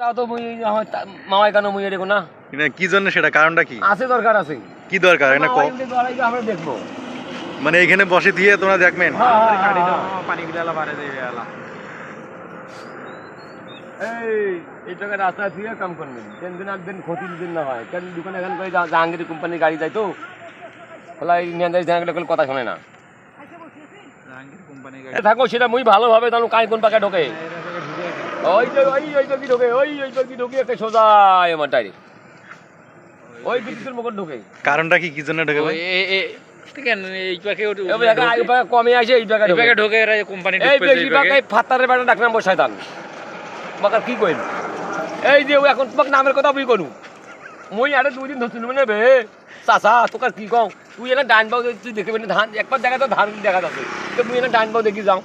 তাও তো মুই হয় মামাই কেন মুই দেখো না? কি জন্য সেটা? কারণটা কি? আছে দরকার আছে। কি দরকার? এটা মামাই ক- এমনি দৌড়াই গিয়ে আমরা দেখব। মানে এখানে বসে দিয়ে তোমরা দেখবেন? হ্যাঁ, হ্যাঁ, হ্যাঁ। পানি যাবে এই রাস্তা দিয়ে কাম করবেন। তিন দিন ক্ষতি না হয়। কেন দোকানে এখান করে জাহাঙ্গীর কোম্পানির গাড়ি যায় তো? ওলাই নিয়ে জাহাঙ্গীর কথা শোনে না। থাকো সেটা মুই ভালোভাবে কাই কোন পাকে ঢোকে। ওই যে ওই ওই তো কি ঢোকে ওই ওই তো কি ঢোকে একটা সোজা আমার ডাইরেক্ট ওই বিদ্যুতের মুখ ঢোকে। কারণটা কি কি জন্য ঢোকে ভাই? কমে আসে এই ঢোকে। কোম্পানি বাকার কি কইল এই যে ও এখন তোমাকে নামের কথা বুঝি করু মুই আরে দুই দিন ধরছিল মানে বে। চাচা তোকে কি কও? তুই এনে ডান বাউ তুই দেখে ধান একবার দেখা তো ধান দেখা যাচ্ছে। তো মুই এনে ডান বাউ দেখি যাও।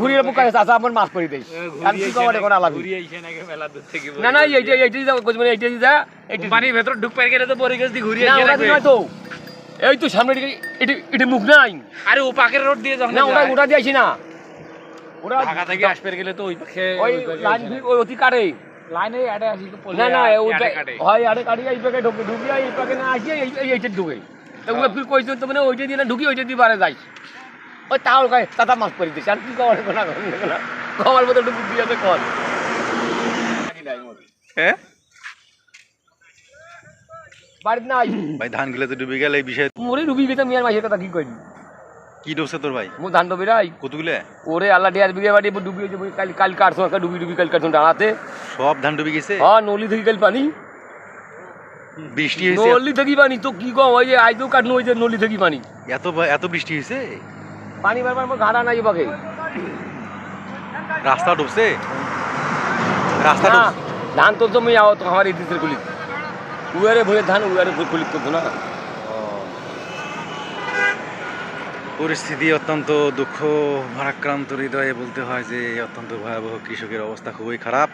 ঘুরিয়ে বুক করে চাচা আমার মাছ করে দেই। আর কি কও এখন আলাবি ঘুরিয়ে আইছে নাকি মেলা দূর থেকে না না এইটা এইটাই যাও মানে এইটাই যা এইটা পানির ভেতর ঢুক পাই গেলে তো বড়ি গাছ দিয়ে ঘুরিয়ে না আইছে তো এই তো সামনে দিকে এটা এটা মুখ নাই। আরে ও পাকের রোড দিয়ে যখন না ওটা যায়, ওটা দিয়েছি না। ওরা ঢাকা থেকে আসবে গেলে তো ওই পাশে ওই লাইন ওই অতি কাটে লাইনে আড়ে আসি তো না না ওই হয় আরে কাটি এই পাকে ঢুকে ঢুকি এই পাকে না আসি এই এইটা ঢুকে। তো ওগুলো তুই কইছ তো মানে ওইটা দিয়ে না ঢুকি ওইটা দিয়ে বারে যাই ওই তাও কয় তাতা মাছ করে দিছে। আর কি কবার কোনা কবার মতো ঢুকি দিয়ে আছে কল হ্যাঁ বাড়িতে নাই। ভাই ধান গিলে তো ডুবে গেল এই বিষয়ে মোরে ডুবি গেছে মিয়ার মাসের কথা কি কইনি কি ডুবছে তোর ভাই? মু ধান ডুবি রাই কতগুলো? ওরে আল্লাহ ডিয়ার বিঘে বাড়ি ডুবি হয়েছে মুই কাল কাল কাটছো একটা ডুবি ডুবি কাল কাটছো ডাঙাতে সব ধান ডুবে গেছে? হ্যাঁ নলি থেকে কাল পানি। বৃষ্টি হয়েছে? নলি থেকে পানি তো কি কম ওই যে আইতো কাটনো ওই যে নলি থেকে পানি। এত এত বৃষ্টি হয়েছে? পানি বারবার আমার ঘাড়া নাই পাকে রাস্তা ডুবছে? রাস্তা না ডুবছে ধান তো তুমি আও তো আমার এই দিতের গুলি উয়ারে ভরে ধান উয়ারে ভরে গুলি করতো না। পরিস্থিতি অত্যন্ত দুঃখ ভারাক্রান্ত হৃদয়ে বলতে হয় যে অত্যন্ত ভয়াবহ কৃষকের অবস্থা খুবই খারাপ।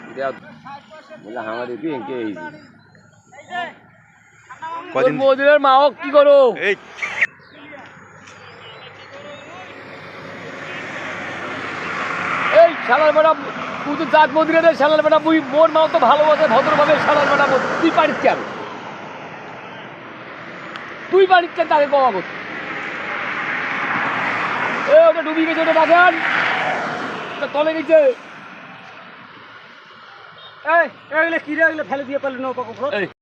কদিন মোদিনের মা হোক কি করো? এই এই শালার বেটা তো জাত মন্দিরে শালার বেটা মুই মোর মাও তো ভালোবাসে, ভদ্রভাবে শালার বেটা। তুই পারিস কেন তুই পারিস কেন তাকে কওয়া কর এ, ওটা ডুবি গেছে, ওটা ওটা তলে গেছে। এই এগুলো কি রে? এগুলো ফেলে দিয়ে পারলে নৌকা